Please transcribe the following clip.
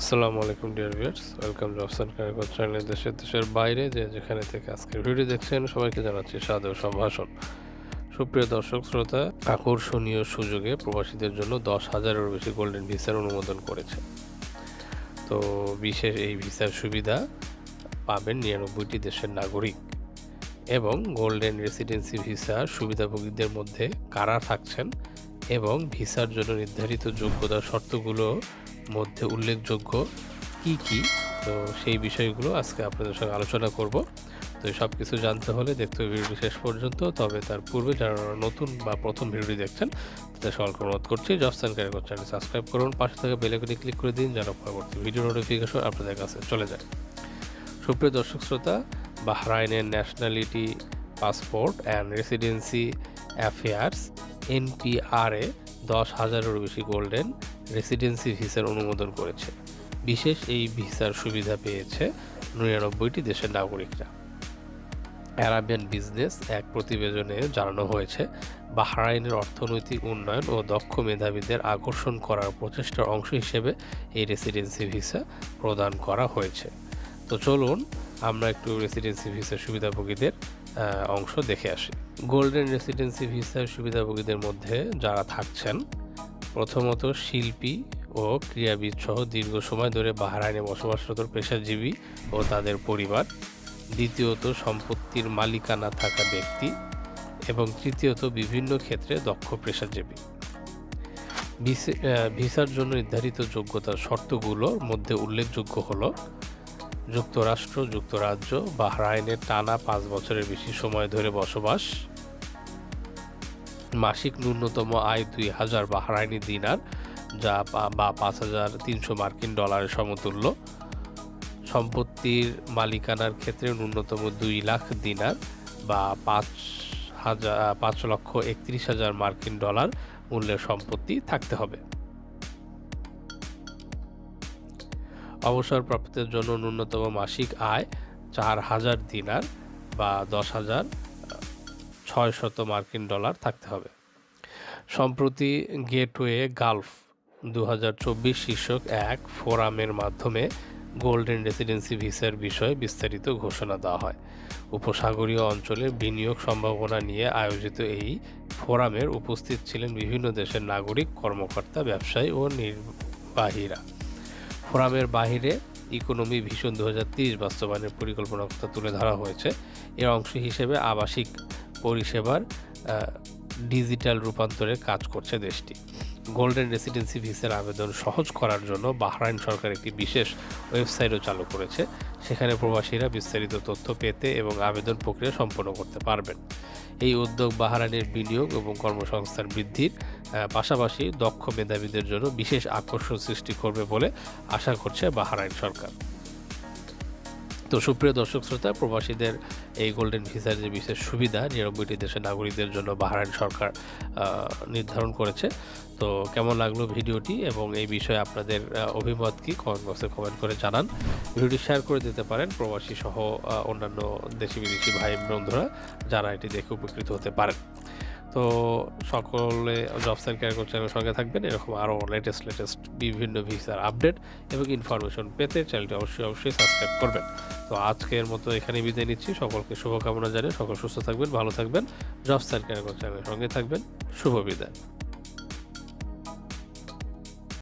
আসসালামু আলাইকুম dear viewers welcome to Afsan Karigar channel দেশের দেশের বাইরে যে যেখানে থেকে আজকের ভিডিও দেখছেন, সবাইকে জানাচ্ছি সাদর সম্ভাষণ। সুপ্রিয় দর্শক, শ্রোতা, আকর্ষণীয় সুযোগে প্রবাসীদের জন্য দশ হাজারেরও বেশি গোল্ডেন ভিসার অনুমোদন করেছে। তো বিশেষ এই ভিসার সুবিধা পাবেন নিরানব্বইটি দেশের নাগরিক এবং গোল্ডেন রেসিডেন্সি ভিসার সুবিধাভোগীদের মধ্যে কারা থাকছেন এবং ভিসার জন্য নির্ধারিত যোগ্যতার শর্তগুলো মধ্যে উল্লেখযোগ্য কি কি? তো সেই বিষয়গুলো আজকে আপনাদের সঙ্গে আলোচনা করব। তো সব কিছু জানতে হলে দেখতে হবে ভিডিওটি শেষ পর্যন্ত, তবে তার পূর্বে যারা নতুন বা প্রথম ভিডিওটি দেখছেন, তাদের সকলকে অনুরোধ করছি জবস্থান কারিগর চ্যানেল সাবস্ক্রাইব করুন, পাশে থাকা বেলাইকনে ক্লিক করে দিন যেন পরবর্তী ভিডিও নোটিফিকেশন আপনাদের কাছে চলে যায়। সুপ্রিয় দর্শক শ্রোতা, বাহরাইনের nationality passport and residency affairs NPRA দশ হাজারেরও বেশি গোল্ডেন রেসিডেন্সি ভিসার অনুমোদন করেছে। বিশেষ এই ভিসার সুবিধা পেয়েছে নিরানব্বইটি দেশের নাগরিকরা। অ্যারাবিয়ান বিজনেস এক প্রতিবেদনে জানানো হয়েছে, বাহরাইনের অর্থনৈতিক উন্নয়ন ও দক্ষ মেধাবীদের আকর্ষণ করার প্রচেষ্টার অংশ হিসেবে এই রেসিডেন্সি ভিসা প্রদান করা হয়েছে। তো চলুন, আমরা একটু রেসিডেন্সি ভিসার সুবিধাভোগীদের অংশ দেখে আসি। গোল্ডেন রেসিডেন্সি ভিসার সুবিধাভোগীদের মধ্যে যারা থাকছেন, প্রথমত শিল্পী ও ক্রীড়াবিদ সহ দীর্ঘ সময় ধরে বাহরাইনে বসবাসরত পেশাজীবী ও তাদের পরিবার, দ্বিতীয়ত সম্পত্তির মালিকানা থাকা ব্যক্তি এবং তৃতীয়ত বিভিন্ন ক্ষেত্রে দক্ষ পেশাজীবী। ভিসে- ভিসার জন্য নির্ধারিত যোগ্যতার শর্তগুলোর মধ্যে উল্লেখযোগ্য হলো যুক্তরাষ্ট্র, যুক্তরাজ্য বাহরাইনে টানা পাঁচ বছরের বেশি সময় ধরে বসবাস। মাসিক ন্যূনতম আয় দুই হাজার বাহরাইনি দিনার, যা বা পাঁচ হাজার তিনশো মার্কিন ডলারের সমতুল্য। সম্পত্তির মালিকানার ক্ষেত্রে ন্যূনতম দুই লাখ দিনার, বা পাঁচ হাজার, পাঁচ লক্ষ একত্রিশ হাজার মার্কিন ডলার মূল্যের সম্পত্তি থাকতে হবে। অবসরপ্রাপ্তের জন্য ন্যূনতম মাসিক আয় চার হাজার দিনার বা দশ হাজার ছয় শত মার্কিন ডলার থাকতে হবে। সম্প্রতি গেটওয়ে গালফ দু হাজার চব্বিশ শীর্ষক এক ফোরামের মাধ্যমে গোল্ডেন রেসিডেন্সি ভিসার বিষয়ে বিস্তারিত ঘোষণা দেওয়া হয়। উপসাগরীয় অঞ্চলে বিনিয়োগ সম্ভাবনা নিয়ে আয়োজিত এই ফোরামের উপস্থিত ছিলেন বিভিন্ন দেশের নাগরিক, কর্মকর্তা, ব্যবসায়ী ও নির্বাহীরা। ফোরামের বাহিরে ইকোনমি ভিশন দু বাস্তবায়নের পরিকল্পনা কথা তুলে ধরা হয়েছে। এর অংশ হিসেবে আবাসিক পরিষেবার ডিজিটাল রূপান্তরে কাজ করছে দেশটি। গোল্ডেন রেসিডেন্সি ভিসার আবেদন সহজ করার জন্য বাহরাইন সরকার একটি বিশেষ ওয়েবসাইটও চালু করেছে। সেখানে প্রবাসীরা বিস্তারিত তথ্য পেতে এবং আবেদন প্রক্রিয়া সম্পন্ন করতে পারবেন। এই উদ্যোগ বাহরাইনের বিনিয়োগ এবং কর্মসংস্থান বৃদ্ধির পাশাপাশি দক্ষ মেধাবীদের জন্য বিশেষ আকর্ষণ সৃষ্টি করবে বলে আশা করছে বাহরাইন সরকার। তো সুপ্রিয় দর্শক শ্রোতা, প্রবাসীদের এই গোল্ডেন ভিসার যে বিশেষ সুবিধা, নিরানব্বইটি দেশের নাগরিকদের জন্য বাহরাইন সরকার নির্ধারণ করেছে। তো কেমন লাগল ভিডিওটি এবং এই বিষয়ে আপনাদের অভিমত কি? কমেন্ট বক্সে কমেন্ট করে জানান। ভিডিওটি শেয়ার করে দিতে পারেন প্রবাসী সহ অন্যান্য দেশি বিদেশি ভাই বন্ধুরা যারা এটি দেখে উপকৃত হতে পারেন। তো সকলে জব সেল কেয়ার কোচ চ্যানেলের সঙ্গে থাকবেন। এরকম আরও লেটেস্ট লেটেস্ট বিভিন্ন ভিসার আপডেট এবং ইনফরমেশন পেতে চ্যানেলটি অবশ্যই অবশ্যই সাবস্ক্রাইব করবেন। তো আজকের মতো এখানে বিদায় নিচ্ছি। সকলকে শুভকামনা জানিয়ে সকল সুস্থ থাকবেন, ভালো থাকবেন। জব সেল কেয়ার কোচ চ্যানেলের সঙ্গে থাকবেন। শুভ বিদায়।